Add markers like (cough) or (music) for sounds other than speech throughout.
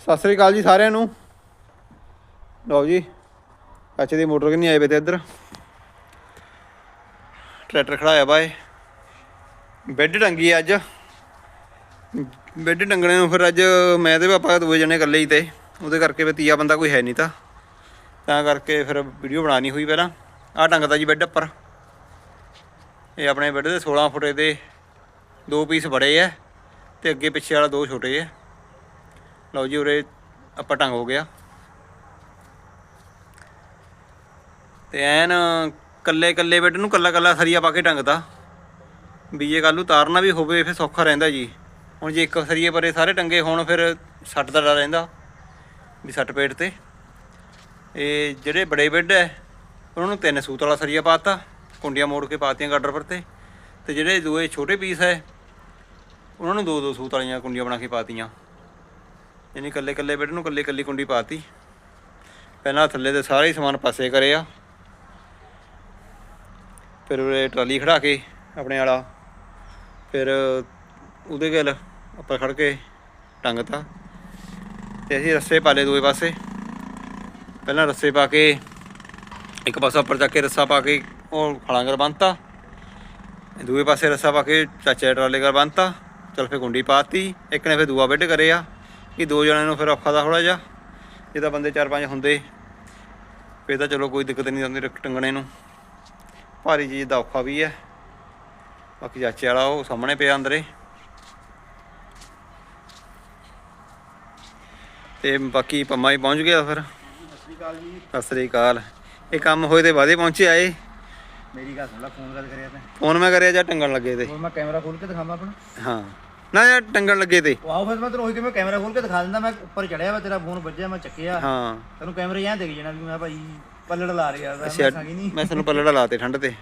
ਸਤਿ ਸ੍ਰੀ ਅਕਾਲ ਜੀ ਸਾਰਿਆਂ ਨੂੰ। ਲਓ ਜੀ ਕੱਚ ਦੀ ਮੋਟਰ ਕਿ ਨਹੀਂ ਆਏ ਵੇ ਤੇ ਇੱਧਰ? ਟਰੈਕਟਰ ਖੜਾਇਆ ਬਾਏ ਬੈੱਡ ਟੰਗੀ ਅੱਜ। ਬੈੱਡ ਟੰਗਣੇ ਨੂੰ ਫਿਰ ਅੱਜ ਮੈਂ ਤੇ ਪਾਪਾ ਦੋਵੇਂ ਜਣੇ ਇਕੱਲੇ ਹੀ ਤੇ, ਉਹਦੇ ਕਰਕੇ ਵੀ ਤੀਆ ਬੰਦਾ ਕੋਈ ਹੈ ਨਹੀਂ ਤਾਂ। ਤਾਂ ਕਰਕੇ ਫਿਰ ਵੀਡੀਓ ਬਣਾਣੀ ਹੋਈ ਪਹਿਲਾਂ। ਆਹ ਟੰਗਦਾ ਜੀ ਬੈੱਡ ਉੱਪਰ। ਇਹ ਆਪਣੇ ਬੈੱਡ ਦੇ 16 ਫੁੱਟੇ ਦੇ ਦੋ ਪੀਸ ਬੜੇ ਆ। ਤੇ ਅੱਗੇ ਪਿੱਛੇ ਵਾਲਾ ਦੋ ਛੋਟੇ ਆ ਲਓ ਜੀ ਉਰੇ ਆਪਾਂ ਟੰਗ ਹੋ ਗਿਆ। ਤੇ ਐਨ ਕੱਲੇ ਕੱਲੇ ਬੈੱਡ ਨੂੰ ਕੱਲਾ ਕੱਲਾ ਸਰੀਆ ਪਾ ਕੇ ਟੰਗਦਾ ਵੀ ਜੇ ਕੱਲ ਨੂੰ ਤਾਰਨਾ ਵੀ ਹੋਵੇ ਫਿਰ ਸੌਖਾ ਰਹਿੰਦਾ ਜੀ। ਹੁਣ ਜੇ ਇੱਕ ਸਰੀਏ ਪਰੇ ਸਾਰੇ ਟੰਗੇ ਹੋਣ ਫਿਰ ਸੱਟ ਦਾ ਡਰ ਰਹਿੰਦਾ। ਵੀ ਸੱਟ ਪੇਟ ਤੇ। ਇਹ ਜਿਹੜੇ ਬੜੇ ਬੈੱਡ ਐ, ਉਹਨਾਂ ਨੂੰ ਤਿੰਨ ਸੂਤ ਵਾਲਾ ਸਰੀਆ ਪਾਤਾ ਕੁੰਡੀਆਂ ਮੋੜ ਕੇ ਪਾਤੀਆਂ ਗਾਡਰ ਪਰ ਤੇ। ਤੇ ਜਿਹੜੇ ਦੂਏ ਛੋਟੇ ਪੀਸ ਐ ਉਹਨਾਂ ਨੂੰ ਦੋ ਦੋ ਸੂਤ ਵਾਲੀਆਂ ਕੁੰਡੀਆਂ ਬਣਾ ਕੇ ਪਾਤੀਆਂ। ਯਾਨੀ ਕੱਲੇ ਕੱਲੇ ਬੇਟੇ ਨੂੰ ਕੱਲੇ ਕੱਲੀ ਕੁੰਡੀ ਪਾਤੀ। ਪਹਿਲਾਂ ਥੱਲੇ ਦੇ ਸਾਰੇ ਹੀ ਸਮਾਨ ਪਾਸੇ ਕਰੇ ਆ। ਫਿਰ ਉਹ ਟਰਾਲੀ ਖੜਾ ਕੇ ਆਪਣੇ ਵਾਲਾ। ਫਿਰ ਉਹਦੇ ਗੱਲ ਉੱਪਰ ਖੜ ਕੇ ਟੰਗਤਾ ਤੇ। ਅਸੀਂ ਰੱਸੇ ਪਾ ਲਏ ਦੋਵੇਂ ਪਾਸੇ। ਪਹਿਲਾਂ ਰੱਸੇ ਪਾ ਕੇ ਇੱਕ ਪਾਸਾ ਉੱਪਰ ਚੱਕ ਕੇ ਰੱਸਾ ਪਾ ਕੇ ਉਹ ਖਲਾਂਗਰ ਬੰਨਤਾ। ਦੂਏ ਪਾਸੇ ਰੱਸਾ ਪਾ ਕੇ ਚਾਚੇ ਟਰਾਲੇ ਕਰ ਬੰਨਤਾ। ਚਲ ਫੇ ਕੁੰਡੀ ਪਾਤੀ ਇੱਕ ਨੇ ਫੇ ਦੂਆ ਬੈੱਡ ਕਰਿਆ ਕਿ ਦੋ ਜਣਿਆਂ ਨੂੰ ਫਿਰ ਔਖਾ ਦਾ ਥੋੜਾ ਜਿਹਾ ਜੇ ਤਾਂ ਬੰਦੇ ਚਾਰ ਪੰਜ ਹੁੰਦੇ ਫੇ ਤਾਂ ਚਲੋ ਕੋਈ ਦਿੱਕਤ ਨਹੀਂ ਆਉਂਦੀ ਰੱਖ ਟੰਗਣੇ ਨੂੰ। ਭਾਰੀ ਚੀਜ਼ ਦਾ ਔਖਾ ਵੀ ਹੈ। ਬਾਕੀ ਚਾਚੇ ਵਾਲਾ ਉਹ ਸਾਹਮਣੇ ਪਿਆ ਅੰਦਰੇ। ਤੇ ਬਾਕੀ ਪੰਮਾ ਹੀ ਪਹੁੰਚ ਗਿਆ ਫਿਰ। ਸਤਿ ਸ੍ਰੀ ਅਕਾਲ ਜੀ। ਸਤਿ ਸ੍ਰੀ ਅਕਾਲ ਇਹ ਕੰਮ ਹੋਏ ਤੇ ਬਾਅਦੇ ਪਹੁੰਚੇ ਆਏ। ਮੇਰੀ ਗੱਲ ਸੁਣ ਲੈ ਫੋਨ ਗੱਲ ਕਰਿਆ ਤੈਂ? ਫੋਨ ਮੈਂ ਕਰਿਆ ਜਾਂ ਟੰਗਣ ਲੱਗੇ ਤੇ। ਮੈਂ ਕੈਮਰਾ ਖੋਲ ਕੇ ਦਿਖਾਵਾਂ ਆਪਣਾ? ਹਾਂ। ਨਾ ਯਾਰ ਟੰਗਣ ਲੱਗੇ ਤੇ। ਆਓ ਫਿਰ ਮੈਂ ਤੈਨੂੰ ਉਹੀ ਕਿ ਮੈਂ ਕੈਮਰਾ ਖੋਲ ਕੇ ਦਿਖਾ ਦਿੰਦਾ ਮੈਂ ਉੱਪਰ ਚੜਿਆ ਵਾ ਤੇਰਾ ਫੋਨ ਵੱਜਿਆ ਮੈਂ ਚੱਕਿਆ। ਹਾਂ। ਤੈਨੂੰ ਕੈਮਰੇ ਐਂ ਦਿਖ ਜਾਣਾ ਵੀ ਮੈਂ ਭਾਈ ਪੱਲੜ ਲਾ ਰਿਹਾ ਮੈਂ ਅੱਛਾ ਸਾਂਗੀ ਨਹੀਂ। ਮੈਂ ਤੁਹਾਨੂੰ ਪੱਲੜਾ ਲਾਤੇ ਠੰਡ ਤੇ।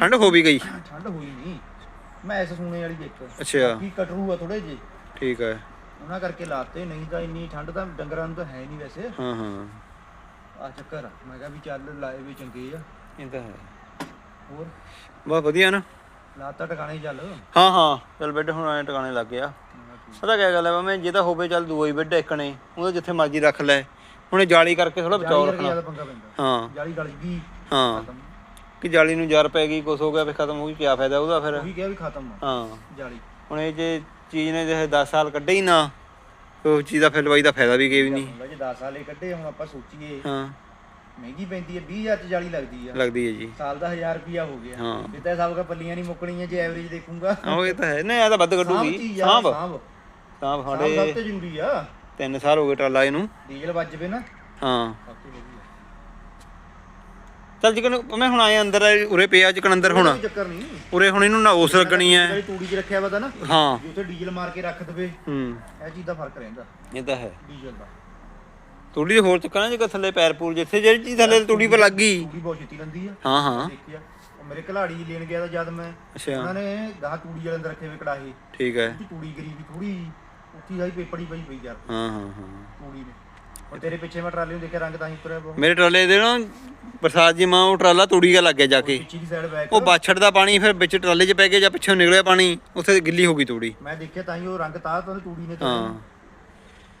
ਠੰਡ ਹੋ ਵੀ ਗਈ। ਠੰਡ ਹੋਈ ਨਹੀਂ। ਮੈਂ ਐਸ ਸੁਣੇ ਵਾਲੀ ਦੇਖ। ਅੱਛਾ। ਕੀ ਕਟਰੂ ਆ ਥੋੜੇ ਜੇ ਠੀਕ ਹੈ ਉਹਨਾਂ ਕਰਕੇ ਲਾਤੇ ਨਹੀਂ ਤਾਂ ਇੰਨੀ ਠੰਡ ਤਾਂ ਡੰਗਰਾਂ ਨੂੰ ਤਾਂ ਹੈ ਨਹੀਂ ਵੈਸੇ। ਹਾਂ ਹਾਂ। ਆ ਚੱਕਰ ਆ। ਮੈਂ ਕਿਹਾ ਵੀ ਚੱਲ ਲਾਏ ਵੀ ਚੰਗੇ ਆ। ਇਹ ਤਾਂ ਹੈ। ਹੋਰ? ਬਹੁਤ ਵਧੀਆ ਨਾ। ਲਾਤਾ ਟਿਕਾਣੇ ਹੀ ਚੱਲ। ਹਾਂ ਹਾਂ ਚਲ ਬੈੱਡ ਹੁਣ ਐ ਟਿਕਾਣੇ ਲੱਗ ਗਿਆ। ਪਤਾ ਕਿਆ ਗੱਲ ਹੈ ਮੈਂ ਜੇ ਤਾਂ ਹੋਵੇ ਚੱਲ ਦੂਆ ਹੀ ਬੈੱਡ ਇੱਕਣੇ ਉਹਦੇ ਜਿੱਥੇ ਮਰਜ਼ੀ ਰੱਖ ਲੈ। ਹੁਣ ਇਹ ਜਾਲੀ ਕਰਕੇ ਥੋੜਾ ਬਚਾਓ ਰੱਖਣਾ। ਹਾਂ। ਜਾਲੀ ਗਲ ਗਈ ਹਾਂ। ਕਿ ਜਾਲੀ ਨੂੰ ਜਰ ਪੈ ਗਈ ਕੁਛ ਹੋ ਗਿਆ ਫਿਰ ਖਤਮ ਹੋ ਗਈ ਕੀ ਫਾਇਦਾ ਉਹਦਾ ਫਿਰ? ਉਹੀ ਕਿਹਾ ਵੀ ਖਤਮ ਹਾਂ। ਜਾਲੀ। ਹੁਣ ਇਹ ਜੇ ਚੀਜ਼ ਨੇ ਜੇ 10 ਸਾਲ ਕੱਢੇ ਹੀ ਨਾ ਉਸ ਚੀਜ਼ ਦਾ ਫਿਰ ਲਵਾਈ ਦਾ ਫਾਇਦਾ ਵੀ ਕੋਈ ਵੀ ਨਹੀਂ। ਜੇ 10 ਸਾਲੇ ਕੱਢੇ ਹੁਣ ਆਪਾਂ ਸੋਚੀਏ। ਹਾਂ। ਮਹਿੰਗੀ ਪੈਂਦੀ ਹੈ 20000 ਚ ਜਾਲੀ ਲੱਗਦੀ ਆ। ਲੱਗਦੀ ਹੈ ਜੀ। ਸਾਲ ਦਾ 1000 ਰੁਪਿਆ ਹੋ ਗਿਆ। ਹਾਂ। ਫਿਰ ਤਾਂ ਸਭ ਕਾ ਪੱਲੀਆਂ ਨਹੀਂ ਮੁੱਕਣੀਆਂ ਜੇ ਐਵਰੇਜ ਦੇਖੂੰਗਾ। ਆਹੋ ਇਹ ਤਾਂ ਹੈ। ਨਹੀਂ ਇਹ ਤਾਂ ਵੱਧ ਕੱਢੂਗੀ ਸਾਂਭ। ਸਾਂਭ। ਸਾਂਭ ਸਾਡੇ ਸਭ ਤੋਂ ਜ਼ਰੂਰੀ ਆ। 3 ਸਾਲ ਹੋ ਗਏ ਟਰਾਲਾ ਇਹਨੂੰ। ਡੀਜ਼ਲ ਵੱਜ ਜਵੇ ਨਾ। ਹਾਂ। ਚੱਲ ਜਿਕਨ ਮੈਂ ਹੁਣ ਆਏ ਅੰਦਰ ਉਰੇ ਪਿਆ ਜਿਕਨ ਅੰਦਰ ਹੁਣ। ਚੱਕਰ ਨਹੀਂ। ਉਰੇ ਹੁਣ ਇਹਨੂੰ ਨੌਸ ਲੱਗਣੀ ਹੈ। ਜਿਹੜੀ ਤੂੜੀ 'ਚ ਰੱਖਿਆ ਵਾ ਤਾਂ ਨਾ ਹਾਂ। ਜੇ ਉੱਥੇ ਡੀਜ਼ਲ ਮਾਰ ਕੇ ਰੱਖ ਦਵੇ। ਹੂੰ। ਇਹ ਚੀਜ਼ ਦਾ ਫ਼ਰਕ ਰਹਿੰਦਾ। ਇਹ ਤਾਂ ਹੈ। ਡੀਜ਼ਲ ਦਾ। ਤੂੜੀ ਦੇ ਹੋਰ ਚੱਕਣਾ ਜੇ ਥੱਲੇ ਪੈਰ ਪੂਰ ਜਿੱਥੇ ਜਿਹੜੀ ਚੀਜ਼ ਥੱਲੇ ਤੂੜੀ ਪਰ ਲੱਗ ਗਈ। ਤੂੜੀ ਬਹੁਤ ਛੇਤੀ ਲੰਦੀ ਆ। ਹਾਂ ਹਾਂ। ਦੇਖਿਆ। ਉਹ ਮੇਰੇ ਘਲਾੜੀ ਲੈਣ ਗਿਆ ਤਾਂ ਜਦ ਮੈਂ ਅੱਛਾ। ਉਹਨਾਂ ਨੇ ਗਾਹ ਤੂੜੀ ਵਾਲੇ ਅੰਦਰ ਰੱਖੇ ਹੋਏ ਕੜਾਹੇ। ਠੀਕ ਹੈ। ਉਹਦੀ ਤੂੜੀ ਗਰੀ ਵੀ ਥੋੜੀ ਉੱਥੀ ਆਈ ਪੇਪੜੀ ਪਈ ਪਈ ਯਾਰ। ਹਾਂ ਹਾਂ ਹਾਂ। ਤੂੜੀ ਨੇ। ਹੁਣ ਤੇਰੇ ਪਿੱਛੇ ਮੈਂ ਟਰਾਲੇ ਨੂੰ ਦੇਖਿਆ ਰੰਗ ਤਾਂ ਹੀ ਤੁਰਿਆ ਬਹੁਤ। ਮੇਰੇ ਟਰਾਲੇ ਦੇ ਨਾ ਬਰਸਾਤ ਜੀ ਮਾਂ ਉਹ ਟਰਾਲਾ ਤੂੜੀ ਦਾ ਲੱਗ ਗਿਆ ਜਾ ਕੇ। ਪਿੱਛੇ ਦੀ ਸਾਈਡ ਬੈਕ ਉਹ ਬਾਛੜ ਦਾ ਪਾਣੀ ਫਿਰ ਵਿੱਚ ਟਰਾਲੇ 'ਚ ਪੈ ਗਿਆ ਜਾਂ ਪਿੱਛੋਂ ਨਿਕਲਿਆ ਪਾਣੀ ਉੱਥੇ ਗਿੱਲੀ ਹੋ ਗਈ ਤੂੜੀ। ਮੈਂ ਦੇਖਿਆ ਤਾਂ ਹੀ ਉਹ ਰੰਗ ਤਾਂ ਤਾਂ ਤੂੜੀ ਨੇ ਤਾਂ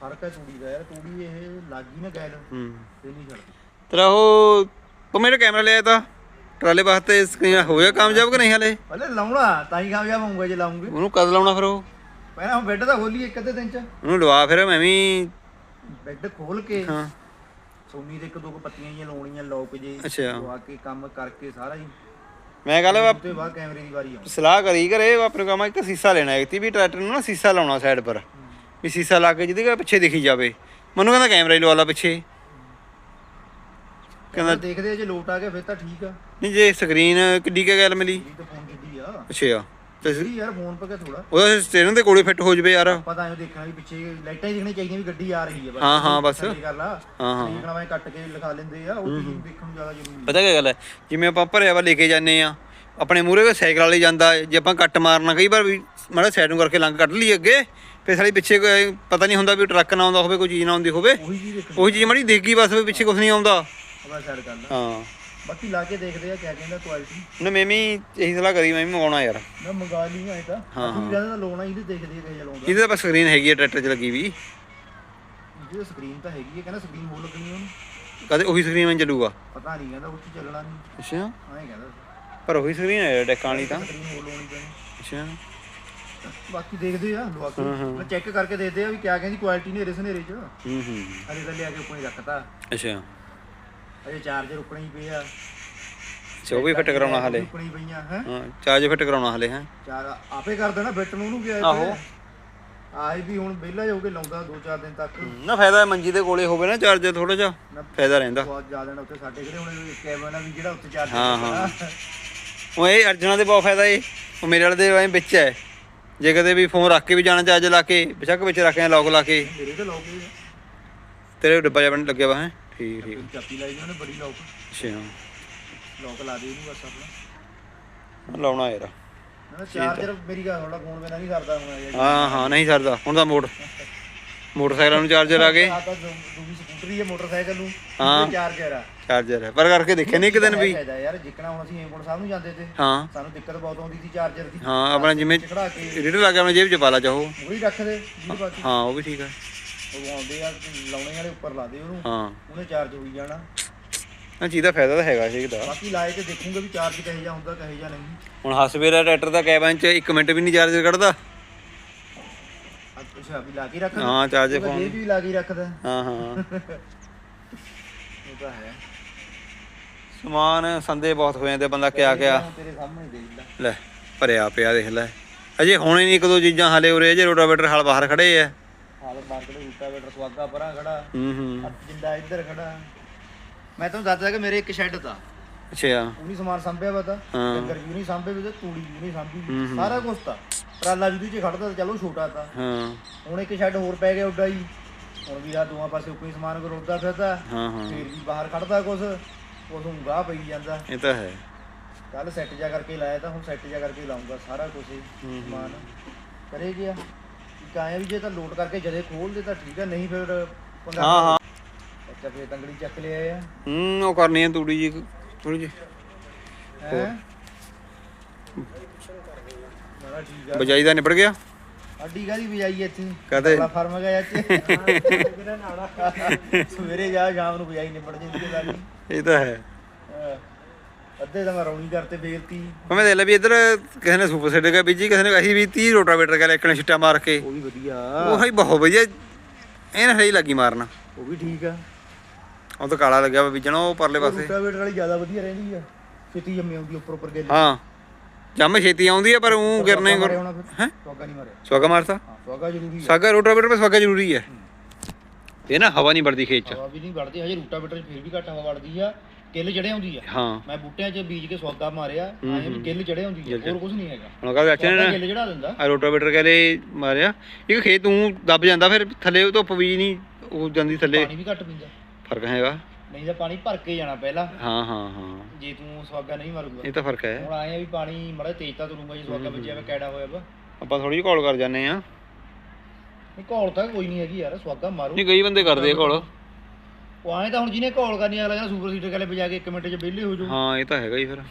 ਫ਼ਰਕ ਹੈ ਤੂੜੀ ਦਾ ਯਾਰ ਤੂੜੀ ਇਹ ਲੱਗ ਨਾ ਗੈਲ ਹੂੰ। ਤੇ ਨਹੀਂ ਛੱਡਦੀ। ਤੇਰਾ ਉਹ ਕੈਮਰਾ ਲਿਆ ਤਾਂ ਟਰਾਲੇ ਵਾਸਤੇ ਸਕਰੀਨ ਹੋ ਗਿਆ ਕਾਮਯਾਬ ਕਿ ਨਹੀਂ ਹਲੇ? ਪਹਿਲੇ ਲਾਉਣਾ ਤਾਂ ਹੀ ਕਾਮਯਾਬ ਹੋਊਗਾ ਜੇ ਲਾਉਂਗੇ। ਉਹਨੂੰ ਕਦ ਲਾਉਣਾ ਫਿਰ ਉਹ? ਪਹਿਲਾਂ ਹੁਣ ਬੈੱਡ ਤਾਂ ਖੋਲੀ ਇੱਕ ਅੱਧੇ ਦਿਨ ਚ। ਉਹਨੂੰ ਲਵਾ ਫਿਰ ਮੈਂ ਵੀ ਬੈੱਡ ਖੋਲ ਕੇ ਹਾਂ। ਸੋਨੀ ਦੇ ਇੱਕ ਦੋ ਕੁ ਪੱਤੀਆਂ ਜੀਆਂ ਲਾਉਣੀਆਂ ਲੋਕ ਜੇ ਅੱਛਾ। ਲਵਾ ਕੇ ਕੰਮ ਕਰਕੇ ਸਾਰਾ ਹੀ। ਮੈਂ ਤੇ ਬਾਅਦ ਕੈਮਰੇ ਦੀ ਵਾਰੀ ਆਉਂਦੀ ਸਲਾਹ ਕਰੀ ਘਰੇ ਆਪਣੇ ਕੰਮ ਇੱਕ ਸੀਸਾ ਲੈਣਾ ਤੀ ਵੀ ਟਰੈਕਟਰ ਨੂੰ ਨਾ ਸੀਸਾ ਲਾਉਣਾ ਸਾਈਡ ਪਰ। ਵੀ ਸੀਸਾ ਲਾ ਕੇ ਜਿਹਦੇ ਕੋਲ ਪਿੱਛੇ ਦਿਖੀ ਜਾਵੇ। ਮੈਨੂੰ ਕਹਿੰਦਾ ਕੈਮਰਾ ਹੀ ਲਵਾ ਲਾ ਪਿੱਛੇ। ਕਹਿੰਦਾ ਦੇਖਦੇ ਆ ਜੇ ਲੋਟ ਆ ਗਿਆ ਫਿਰ ਤਾਂ ਠੀਕ ਆ। ਨਹੀਂ ਜੇ ਸਕਰੀਨ ਕਿੱਡੀ ਕੁ ਗੱਲ ਮਿਲੀ। ਇਹ ਤਾਂ ਫੋਨ ਜਿੱਦੀ ਆ। ਅੱਛਾ। ਤੇ ਜਿਹੜੀ ਯਾਰ ਫੋਨ ਪਾ ਕੇ ਥੋੜਾ ਉਹਦਾ ਸਟੇਰਿੰਗ ਦੇ ਕੋਲੇ ਫਿੱਟ ਹੋ ਜਵੇ ਯਾਰ। ਪਤਾ ਐਂ ਦੇਖਣਾ ਵੀ ਪਿੱਛੇ ਲਾਈਟਾਂ ਹੀ ਦਿਖਣੀ ਚਾਹੀਦੀਆਂ ਵੀ ਗੱਡੀ ਆ ਰਹੀ ਹੈ ਬਸ। ਹਾਂ, ਹਾਂ, ਬਸ। ਲਾ ਹਾਂ, ਹਾਂ। ਦੇਖਣਾ ਮੈਂ ਕੱਟ ਕੇ ਲਿਖਾ ਲੈਂਦੇ ਆ ਉਹ ਚੀਜ਼ ਦੇਖਣ ਨੂੰ ਜ਼ਿਆਦਾ ਜ਼ਰੂਰੀ ਪਤਾ ਕੀ ਗੱਲ ਹੈ ਜਿਵੇਂ ਆਪਾਂ ਭਰਿਆ ਵਾ ਲੈ ਕੇ ਜਾਂਦੇ ਆ ਆਪਣੇ ਮੂਹਰੇ ਕੋਈ ਸਾਈਕਲ ਵਾਲੇ ਜਾਂਦਾ ਹੈ, ਜੇ ਆਪਾਂ ਕੱਟ ਮਾਰਨਾ ਕਈ ਵਾਰ ਵੀ ਮਾੜਾ ਸਾਈਡ ਨੂੰ ਕਰਕੇ ਲੰਘ ਕੱਢ ਲਈ ਅੱਗੇ ਫਿਰ ਸਾਲੀ ਪਿੱਛੇ ਕੋਈ ਪਤਾ ਨਹੀਂ ਹੁੰਦਾ ਵੀ ਟਰੱਕ ਨਾ ਆਉਂਦਾ ਹੋਵੇ ਕੋਈ ਚੀਜ਼ ਨਾ ਆਉਂਦੀ ਹੋਵੇ। ਉਹੀ ਚੀਜ਼ ਮਾੜੀ ਦੇਖ ਗਈ ਬਸ ਵੀ ਪਿੱਛੇ ਕੁਝ ਨਹੀਂ ਆਉਂਦਾ। ਹਾਂ। ਬਾਕੀ ਲਾ ਕੇ ਦੇਖਦੇ ਆ ਕਿਆ ਕਹਿੰਦਾ ਕੁਆਲਿਟੀ ਨਾ ਮੈਂ ਵੀ ਇਹੀ ਸਲਾਹ ਕਰੀ ਮੈਂ ਵੀ ਮੰਗਾਉਣਾ ਯਾਰ। ਮੈਂ ਮੰਗਾ ਲਈ ਆਏ ਤਾਂ। ਵੀ ਕਹਿੰਦਾ ਲਾਉਣਾ ਇਹਦੇ ਦੇਖਦੇ ਆ ਜਿਹਾ ਲਾਉਂਦਾ ਇਹਦੇ ਤਾਂ ਬਸ ਸਕਰੀਨ ਹੈਗੀ ਹੈ ਟਰੈਕਟਰ 'ਚ ਲੱਗੀ ਵੀ। ਇਹਦੀ ਸਕਰੀਨ ਤਾਂ ਹੈਗੀ ਹੈ ਕਹਿੰਦਾ ਸਕਰੀਨ ਹੋਰ ਲੱਗਣੀ ਉਹਨੂੰ। ਕਦੇ ਉਹੀ ਸਕਰੀਨ ਮੈਂ ਚੱਲੂਗਾ। ਪਤਾ ਨਹੀਂ ਕਹਿੰਦਾ ਉਹ 'ਚ ਚੱਲਣਾ ਨਹੀਂ। ਅੱਛਾ। ਐਂ ਕਹਿੰਦਾ। ਪਰ ਉਹੀ ਸਕਰੀਨ ਹੈ ਡੈਕਾਂ ਵਾਲੀ ਤਾਂ। ਸਕਰੀਨ ਹੋਰ ਲਾਉਣੀ ਪੈਣੀ। ਅੱਛਾ। ਬਾਕੀ ਦੇਖਦੇ ਆ ਲਵਾ ਕੇ। ਮੈਂ ਚੈੱਕ ਕਰਕੇ ਦੇਖਦੇ ਆ ਵੀ ਕਿਆ ਕਹਿੰਦੀ ਕੁਆਲਿਟੀ ਨੇਰੇ ਸਨੇਰੇ ਚ। ਹੂੰ ਹੂੰ। ਹਲੇ ਤਾਂ ਲਿਆ ਕੇ ਉੱਪਰ ਹੀ ਰੱਖਤਾ। ਅੱਛਾ। ਅਜੇ ਚਾਰਜਰ ਉੱਪਰ ਹੀ ਪਏ ਆ। ਅੱਛਾ ਉਹ ਵੀ ਫਿੱਟ ਕਰਾਉਣਾ ਹਲੇ। ਉੱਪਰ ਹੀ ਪਈਆਂ ਹੈ। ਹਾਂ ਚਾਰਜ ਫਿੱਟ ਕਰਾਉਣਾ ਹਲੇ ਹੈ। ਚਾਰ ਆਪੇ ਕਰ ਦੇਣਾ ਫਿੱਟ ਨੂੰ ਉਹਨੂੰ ਗਿਆ ਆਹੋ। ਆਹੀ ਵੀ ਹੁਣ ਵਿਹਲਾ ਹੋ ਕੇ ਲਾਉਂਦਾ 2-4 ਦਿਨ ਤੱਕ। ਨਾ ਫਾਇਦਾ ਮੰਜੀ ਦੇ ਕੋਲੇ ਹੋਵੇ ਨਾ ਚਾਰਜਰ ਥੋੜਾ ਜਿਹਾ ਫਾਇਦਾ ਰਹਿੰਦਾ। ਬਹੁਤ ਜ਼ਿਆਦਾ ਨਾ ਉੱਥੇ ਸਾਡੇ ਘਰੇ ਹੁਣ ਕੈਬਨ ਆ ਵੀ ਜਿਹੜਾ ਉੱਥੇ ਚਾਰਜਰ ਹਾਂ, ਹਾਂ। ਉਹ ਇਹ ਅਰਜਨਾ ਦੇ ਬਹੁਤ ਫਾਇਦਾ ਏ ਉਹ ਮੇਰੇ ਵਾਲੇ ਦੇ ਵਿੱਚ ਹੈ। ਜੇ ਕਦੇ ਵੀ ਫੋਨ ਰੱਖ ਕੇ ਵੀ ਜਾਣਾ ਚਾਰਜ ਲਾ ਕੇ ਬਿਸ਼ੱਕ ਵਿੱਚ ਰੱਖਿਆ ਲੌਕ ਲਾ ਕੇ। ਮੇਰੇ ਤੇ ਲੋਕ ਤੇਰੇ ਡੱਬਾ ਜਿਹਾ ਬਣ ਲੱਗਿਆ ਵਾ ਹੈ? ਠੀਕ ਠੀਕ। ਚਾਪੀ ਲਾਈ ਉਹਨਾਂ ਨੇ ਬੜੀ ਲੋਕ ਅੱਛਾ। ਲੋਕ ਲਾ ਦੇ ਇਹਨੂੰ ਬਸ ਆਪਣਾ। ਲਾਉਣਾ ਯਾਰ। ਨਾ ਚਾਰਜਰ ਮੇਰੀ ਗੱਲ ਥੋੜਾ ਫੋਨ ਬਿਨਾ ਨਹੀਂ ਕਰਦਾ ਹੁਣ ਇਹ ਹਾਂ ਹਾਂ ਨਹੀਂ ਸਰਦਾ। ਹੁਣ ਤਾਂ ਮੋੜ ਮੋਟਰਸਾਈਕਲਾਂ ਨੂੰ ਚਾਰਜਰ ਆ ਗਏ ਆ ਤਾਂ ਦੂ- ਦੂਜੀ ਸਕੂਟਰੀ ਹੈ ਮੋਟਰਸਾਈਕਲ ਨੂੰ ਹਾਂ। ਚਾਰਜਰ ਆ। ਚਾਰਜਰ ਹੈ। ਪਰ ਕਰਕੇ ਦੇਖਿਆ ਨਹੀਂ ਇੱਕ ਦਿਨ ਵੀ। ਫਾਇਦਾ ਯਾਰ ਜਿੱਕਣਾ ਹੁਣ ਅਸੀਂ ਹੇਮਕੁੰਟ ਸਾਹਿਬ ਨੂੰ ਜਾਂਦੇ ਤੇ। ਹਾਂ। ਸਾਨੂੰ ਦਿੱਕਤ ਬਹੁਤ ਆਉਂਦੀ ਸੀ ਚਾਰਜਰ ਦੀ। ਹਾਂ ਆਪਣਾ ਜਿਵੇਂ ਚੜਾ ਕੇ। ਰੀਡ ਲਾ ਕੇ ਆਪਣੀ ਜੇਬ 'ਚ ਪਾ ਲਾ ਚਾਹੋ। ਜੀ ਹਾਂ ਉਹ ਵੀ ਠੀਕ ਹੈ ਉਹ ਆਉਂਦੇ ਆ ਲਾਉਣੇ ਵਾਲੇ ਉੱਪਰ ਲਾ ਦੇ ਉਹਨੂੰ। ਹਾਂ। ਉਹਨੇ ਚਾਰਜ ਹੋਈ ਜਾਣਾ। ਇਹ ਚੀਜ਼ ਦਾ ਫਾਇਦਾ ਤਾਂ ਹੈਗਾ ਸੀ ਦਾ। ਬਾਕੀ ਲਾਏ ਤੇ ਦੇਖੂਗੇ ਵੀ ਚਾਰਜ ਕਿਹੋ ਜਿਹਾ ਹੁੰਦਾ ਕਿਹੋ ਜਿਹਾ ਨਹੀਂ। ਹੁਣ ਹਸਵੇਰਾ ਟਰੈਕਟਰ ਦਾ ਕੈਬਨ 'ਚ 1 ਮਿੰਟ ਵੀ ਨਹੀਂ ਚਾਰਜਰ ਕੱਢਦਾ। ਅੱਛਾ ਵੀ ਲਾ ਕੇ ਰੱਖਦਾ। ਹਾਂ ਚਾਰਜਰ ਇਹ ਫੋਨ। ਵੀ ਲਾ ਕੇ ਰੱਖਦਾ। ਹਾਂ ਹਾਂ। (laughs) ਤਾਂ ਹੈ। ਸਮਾਨ ਸੰਦੇ ਬਹੁਤ ਹੋ ਜਾਂਦੇ ਬੰਦਾ ਕਿਆ ਕਿਆ। ਹੁਣ ਤੇਰੇ ਸਾਹਮਣੇ ਦੇਖ ਲੈ। ਲੈ ਭਰਿਆ ਪਿਆ ਦੇਖ ਲੈ। ਅਜੇ ਹੋਣੇ ਨਹੀਂ ਇੱਕ ਦੋ ਚੀਜ਼ਾਂ ਹਾਲੇ ਉਰੇ ਅਜੇ ਰੋਟਾਵੇਟਰ ਹਾਲ ਬਾਹਰ ਖੜੇ ਆ। ਹਾਲ ਮਾਰਕੀਟ ਰੂਟਾਵੇਟਰ ਸਵਾਗਾ ਪਰਾਂ ਖੜਾ। ਹੂੰ ਹੂੰ। ਜਿੰਦਾ ਇੱਧਰ ਖੜਾ। ਮੈਂ ਤੁਹਾਨੂੰ ਦੱਸਦਾ ਕਿ ਮੇਰੇ ਇੱਕ ਸ਼ੈੱਡ ਤਾ। ਅੱਛਾ। ਉਹ ਨਹੀਂ ਸਮਾਨ ਸੰਭਿਆ ਵਾ ਤਾਂ। ਡੰਗਰ ਵੀ ਨਹੀਂ ਸੰਭੇ ਵੀ ਤੇ ਤੂੜੀ ਵੀ ਨਹੀਂ ਸੰਭੀ। ਸਾਰਾ ਕੁਝ ਤਾਂ। ਟਰਾਲਾ ਵੀ ਖੜਦਾ ਚਲੋ ਛੋਟਾ ਤਾਂ। ਹਾਂ। ਹੁਣ ਇੱਕ ਸ਼ੈੱਡ ਹੋਰ ਪੈ ਗਿਆ ਉੱਡਾ ਹੀ। ਹੁਣ ਵੀ ਆ ਦੋਵਾਂ ਪਾਸੇ ਉੱਪਰ ਹੀ ਸਮਾਨ ਕੋ ਰੋਦਾ ਫਿਰਦਾ ਹਾਂ ਹਾਂ। ਫੇਰ ਵੀ ਬਾਹਰ ਖੜਦਾ ਕੁਛ ਨੂੰ ਗਾਹ ਪਈ ਜਾਂਦਾ। ਇਹ ਤਾਂ ਹੈ। ਕੱਲ ਸੈੱਟ ਜਾ ਕਰਕੇ ਲਾਇਆ ਤਾਂ ਹੁਣ ਸੈੱਟ ਜਾ ਕਰਕੇ ਲਾਉਂਗਾ ਸਾਰਾ ਕੁਝ ਹੀ ਹੂੰ, ਸਮਾਨ। ਕਰੇ ਗਿਆ ਇੱਕ ਆਇਆ ਵੀ ਜੇ ਤਾਂ ਲੋਡ ਕਰਕੇ ਜਦੇ ਖੋਲਦੇ ਤਾਂ ਠੀਕ ਆ ਨਹੀਂ ਫਿਰ ਪੰਗਾ ਹਾਂ ਹਾਂ। ਅੱਛਾ ਫੇਰ ਤੰਗੜੀ ਚੱਕ ਲਿਆ ਆ ਹੂੰ ਉਹ ਕਰਨੀ ਹੈ ਤੂੜੀ ਜੀ ਥੋੜੀ ਜੀ ਹੈ? ਆ। ਬਜਾਈ ਦਾ ਨਿਬੜ ਗਿਆ? ਅੱਡੀ ਕਾਦੀ ਵਜਾਈ ਇੱਥੇ। ਕਾਹਦੇ? ਬੜਾ ਫਰਮ ਗਿਆ ਇੱਥੇ। ਸਵੇਰੇ ਜਾ ਸ਼ਾਮ ਨੂੰ ਵਜਾਈ ਨਿਬੜ ਜਾਂਦੀ ਹੈ ਸਾਡੀ ਇਹ ਤਾਂ ਹੈ। ਅੱਧੇ ਤਾਂ ਮੈਂ ਰੌਣੀ ਕਰਤੇ ਫੇਰਤੀ ਮੈਂ ਦੇਖ ਵੀ ਇੱਧਰ ਕਿਸੇ ਨੇ ਸੁਪਰ ਸੀਡਰ ਕਾ ਬੀਜੀ ਕਿਸੇ ਨੇ ਅਸੀਂ ਵੀ 30 ਰੋਟਾਵੇਟਰ ਕਾ ਲੈਕਣ ਛਿੱਟਾ ਮਾਰ ਕੇ। ਉਹ ਵੀ ਵਧੀਆ। ਉਹ ਹੀ ਬਹੁਤ ਵਧੀਆ। ਇਹਨਾਂ ਸਹੀ ਲੱਗੀ ਮਾਰਨਾ। ਉਹ ਵੀ ਠੀਕ ਆ। ਉਹ ਤਾਂ ਕਾਲਾ ਲੱਗਿਆ ਵਾ ਬੀਜਣਾ ਉਹ ਪਰਲੇ ਪਾਸੇ। ਰੂਟਾਵੇਟਰ ਵਾਲੀ ਜ਼ਿਆਦਾ ਵਧੀਆ ਰਹਿੰਦੀ ਆ। ਛੇਤੀ ਜੰਮੀ ਆਉਂਦੀ ਉੱਪਰ ਉੱਪਰ ਗੇਲੇ। ਹਾਂ। ਜੰਮ ਛੇਤੀ ਆਉਂਦੀ ਹੈ ਪਰ ਉਹ ਗਿਰਨੇ ਹੈ? ਸਵਾਗਾ ਨਹੀਂ ਮਾਰਿਆ। ਸਵਾਗਾ ਮਾਰਤਾ? ਹਾਂ ਸਵਾਗਾ ਜ਼ਰੂਰੀ ਆ। ਸਾਗਾ ਰੋਟਾਵੇਟਰ 'ਤੇ ਸਵਾਗਾ ਜ਼ਰੂਰੀ ਹੈ। ਇਹ ਨਾ ਹਵਾ ਨਹੀਂ ਵੜਦੀ ਖੇਤ 'ਚ। ਹਵਾ ਵੀ ਨਹੀਂ ਵੜਦੀ ਹਜੇ ਰੂਟਾਵੇਟਰ 'ਚ ਫਿਰ ਵੀ ਘੱਟ ਹਵਾ ਵੜਦੀ ਆ। ਕਿੱਲ ਚੜੇ ਆਉਂਦੀ ਆ। ਹਾਂ। ਮੈਂ ਬੂਟਿਆਂ 'ਚ ਬੀਜ ਕੇ ਸਵਾਗਾ ਮਾਰਿਆ ਆਏ ਵੀ ਕਿੱਲ ਚੜੇ ਆਉਂਦੀ ਆ ਹੋਰ ਕੁਝ ਨਹੀਂ ਹੈਗਾ। ਹੁਣ ਕਾ ਚਾਚੇ ਨੇ ਕਿੱਲ ਚੜਾ ਦਿੰਦਾ। ਆ ਰੋਟਾਵੇਟਰ ਕਹਲੇ ਮਾਰਿਆ। ਇੱਕ ਖੇਤ ਨੂੰ ਦੱਬ ਜਾਂਦਾ ਫਿਰ ਥੱਲੇ ਧੁੱਪ ਵੀ ਨਹੀਂ ਉਹ ਜਾਂਦੀ ਥੱਲੇ। ਪਾਣੀ ਵੀ ਘੱਟ ਪੀਂਦਾ। ਫ਼ਰਕ ਹੈਗਾ। ਨਹੀਂ ਤਾਂ ਪਾਣੀ ਭਰ ਕੇ ਜਾਣਾ ਪਹਿਲਾਂ। ਹਾਂ ਹਾਂ ਹਾਂ। ਜੇ ਤੂੰ ਸਵਾਗਾ ਨਹੀਂ ਮਾਰੂਗਾ। ਇਹ ਤਾਂ ਫ਼ਰਕ ਹੈ। ਹੁਣ ਆਏ ਆ ਵੀ ਪਾਣੀ ਮੜਾ ਤੇਜ਼ ਤਾਂ ਤੁਰੂਗਾ ਜੇ ਸਵਾਗਾ ਵੱਜਿਆ ਵਾ ਕੈੜਾ ਹੋਇਆ ਵਾ। ਆਪਾਂ ਥੋੜੀ ਜਿਹੀ ਕਾਲ ਕਰ ਜਾਂਦੇ ਆ ਨਹੀਂ ਘੋਲ ਤਾਂ ਕੋਈ ਨਹੀਂ ਹੈਗੀ ਯਾਰ ਸਵਾਗਾ ਮਾਰੂ। ਨਹੀਂ ਕਈ ਬੰਦੇ ਕਰਦੇ ਆ ਕਾਲ। ਉਹ ਆਏ ਤਾਂ ਹੁਣ ਜਿਹਨੇ ਘੋਲ ਕਰਨੀ ਅਗਲਾ ਕਹਿੰਦਾ ਸੁਪਰ ਸੀਟਰ ਕਾਲੇ ਵਜਾ ਕੇ 1 ਮਿੰਟ 'ਚ ਵਿਹਲੇ ਹੋ ਜਾਊ। ਹਾਂ ਇਹ ਤਾਂ ਹੈਗਾ ਹੀ ਫਿਰ।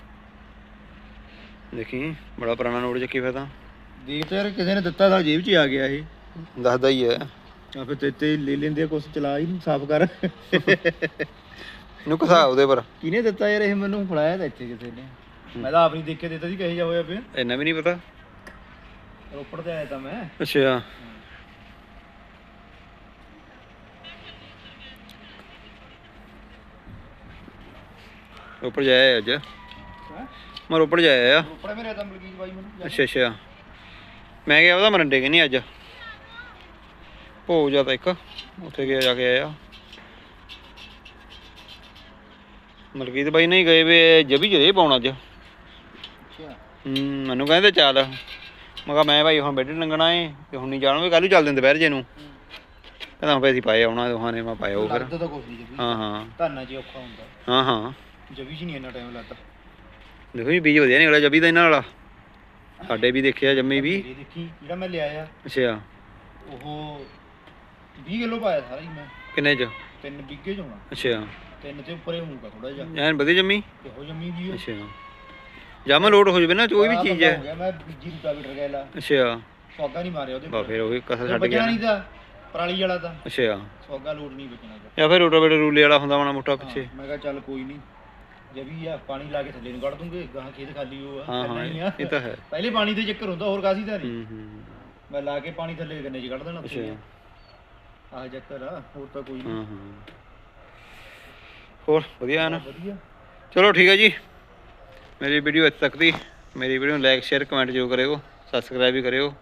ਦੇਖੀ ਬੜਾ ਪੁਰਾਣਾ ਨੋਟ ਚੱਕੀ ਫਿਰ ਤਾਂ ਦੇਖ ਤਾਂ ਯਾਰ ਕਿਸੇ ਨੇ ਦਿੱਤਾ ਤਾਂ ਜੇਬ 'ਚ ਹੀ ਆ ਗਿਆ ਇਹ। ਦੱਸਦਾ ਹੀ ਹੈ। ਆ ਫਿਰ ਤੇ ਤੇ ਲੈ ਲੈਂਦੇ ਕੁਛ ਚਲਾ ਹੀ ਸਾਫ਼ ਕਰ। ਇਹਨੂੰ ਕਸਾ ਉਹਦੇ ਪਰ। ਕਿਹਨੇ ਦਿੱਤਾ ਯਾਰ ਇਹ ਮੈਨੂੰ? ਫੜਾਇਆ ਤਾਂ ਇੱਥੇ ਕਿਸੇ ਨੇ। ਮੈਂ ਤਾਂ ਆਪ ਨਹੀਂ ਦੇਖ ਕੇ ਦਿੱਤਾ ਸੀ ਕਹੇ ਜਾ ਹੋਇਆ ਪਿਆ। ਇੰਨਾ ਵੀ ਨਹੀਂ ਪਤਾ। ਰੋਪੜ ਤੇ ਆਇਆ ਤਾਂ ਮੈਂ। ਅੱਛਾ। ਉੱਪਰ ਜਾਇਆ ਅੱਜ। ਹੈਂ? ਮੈਂ ਰੋਪੜ ਜਾਇਆ ਆ ਰੋਪੜ ਮੇਰੇ ਤਾਂ ਮਲਕੀਤ ਬਾਈ ਮੈਨੂੰ ਅੱਛਾ ਅੱਛਾ। ਮੈਂ ਗਿਆ ਉਹਦਾ ਮਰੰਡੇ ਕਿ ਨਹੀਂ ਅੱਜ। ਭੋਗ ਜਾ ਤਾਂ ਇੱਕ। ਉੱਥੇ ਗਿਆ ਜਾ ਕੇ ਆਇਆ। ਮਲਕੀਤ ਬਾਈ ਨਹੀਂ ਗਏ ਵੇ ਜਬੀ ਜਰੇ ਪਾਉਣਾ ਅੱਜ। ਅੱਛਾ। ਹੂੰ ਮੈਨੂੰ ਕਹਿੰਦੇ ਚੱਲ। ਮੈਂ ਕਿਹਾ ਮੈਂ ਭਾਈ ਹੁਣ ਬੈੱਡ ਲੰਗਣਾ ਏ ਤੇ ਹੁਣ ਨਹੀਂ ਜਾਣਾ ਵੀ ਕੱਲ ਨੂੰ ਚੱਲਦੇ ਦੁਪਹਿਰ ਜੇ ਨੂੰ। ਕਹਿੰਦਾ ਹੁਣ ਪੈਸੇ ਪਾਏ ਆਉਣਾ ਦੋਹਾਂ ਨੇ ਮੈਂ ਪਾਏ ਉਹ ਫਿਰ। ਲੱਗਦਾ ਤਾਂ ਕੁਛ ਨਹੀਂ ਜਬੀ। ਹਾਂ ਹਾਂ। ਧਾਨਾ ਜੀ ਔਖਾ ਹੁੰਦਾ। ਹਾਂ ਹਾਂ। ਜਬੀ 'ਚ ਨਹੀਂ ਇੰਨਾ ਟਾਈਮ ਲੱਗਦਾ ਦੇਖੋ ਜੀ ਬੀਜ ਵਧੀਆ ਨਿਕਲਿਆ ਜਬੀ ਦਾ ਇਹਨਾਂ ਵਾਲਾ। ਸਾਡੇ ਵੀ ਦੇਖਿਆ ਜੰਮੀ ਵੀ। ਇਹ ਦੇਖੀ ਜਿਹੜਾ ਮੈਂ ਲਿਆਇਆ ਅੱਛਾ। ਉਹ 20 ਕਿਲੋ ਪਾਇਆ ਸਾਰਾ ਹੀ ਮੈਂ। ਕਿੰਨੇ ਚ? ਤਿੰਨ ਬਿੱਗੇ ਚ ਹੋਣਾ। ਅੱਛਾ। ਤਿੰਨ ਤੇ ਉੱਪਰੇ ਹੋਊਗਾ ਥੋੜਾ ਜਿਹਾ। ਐਨ ਵਧੀਆ ਜੰਮੀ? ਇਹੋ ਜੰਮੀ ਵੀ ਅੱਛਾ। ਜਮ ਲੋਡ ਹੋ ਜਵੇ ਨਾ ਕੋਈ ਵੀ ਚੀਜ਼ ਹੈ। ਮੈਂ ਬੀਜੀ ਰੂਟਾਵੀਟਰ ਗੈਲਾ ਅੱਛਾ। ਸੌਗਾ ਨਹੀਂ ਮਾਰਿਆ ਉਹਦੇ ਬਾ ਫਿਰ ਉਹ ਵੀ ਕਸਰ ਤੇ ਛੱਡ ਬਚਣਾ ਗਿਆ। ਨਹੀਂ ਤਾਂ ਪਰਾਲੀ ਵਾਲਾ ਤਾਂ। ਅੱਛਾ। ਸੌਗਾ ਲੋਡ ਨਹੀਂ ਬਚਣਾ ਤਾਂ ਜਾਂ ਫਿਰ ਰੋਟਾਵੇਟਰ ਰੂਲੇ ਵਾਲਾ ਹੁੰਦਾ ਮਾੜਾ ਮੋਟਾ ਪਿੱਛੇ। ਹਾਂ, ਮੈਂ ਕਿਹਾ ਚੱਲ ਕੋਈ ਨਹੀਂ ਜੇ ਵੀ ਆ ਪਾਣੀ ਲਾ ਕੇ ਥੱਲੇ ਨੂੰ ਕੱਢ ਦੂੰਗੇ ਗਾਂ ਖੇਤ ਖਾਲੀ ਹੋ ਆ ਹਾਂ ਇੰਨਾ ਹਾਂ ਹੀ ਆ। ਇਹ ਤਾਂ ਹੈ। ਪਹਿਲੇ ਪਾਣੀ ਦੇ ਚੱਕਰ ਹੁੰਦਾ ਹੋਰ ਕਾਸੀ ਦਾ ਨਹੀਂ ਹੂੰ ਹੂੰ। ਮੈਂ ਲਾ ਕੇ ਪਾਣੀ ਥੱਲੇ ਗੰਨੇ 'ਚ ਕੱਢ ਦੇਣਾ ਅੱਛਾ। ਆਹ ਚੱਕਰ ਆ ਹੋਰ ਤਾਂ ਕੋਈ ਨਹੀਂ। ਹਾਂ ਹਾਂ। ਹੋਰ, ਵਧੀਆ ਹੈ ਨਾ ਵਧੀਆ ਚਲੋ ਠੀਕ ਹੈ ਜੀ। ਮੇਰੀ ਵੀਡੀਓ ਇੱਥੇ ਤੱਕ ਦੀ। ਮੇਰੀ ਵੀਡੀਓ ਨੂੰ ਲਾਈਕ ਸ਼ੇਅਰ ਕਮੈਂਟ ਜ਼ਰੂਰ ਕਰਿਓ। ਸਬਸਕ੍ਰਾਈਬ ਵੀ ਕਰਿਓ।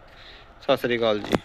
ਸਤਿ ਸ੍ਰੀ ਅਕਾਲ ਜੀ।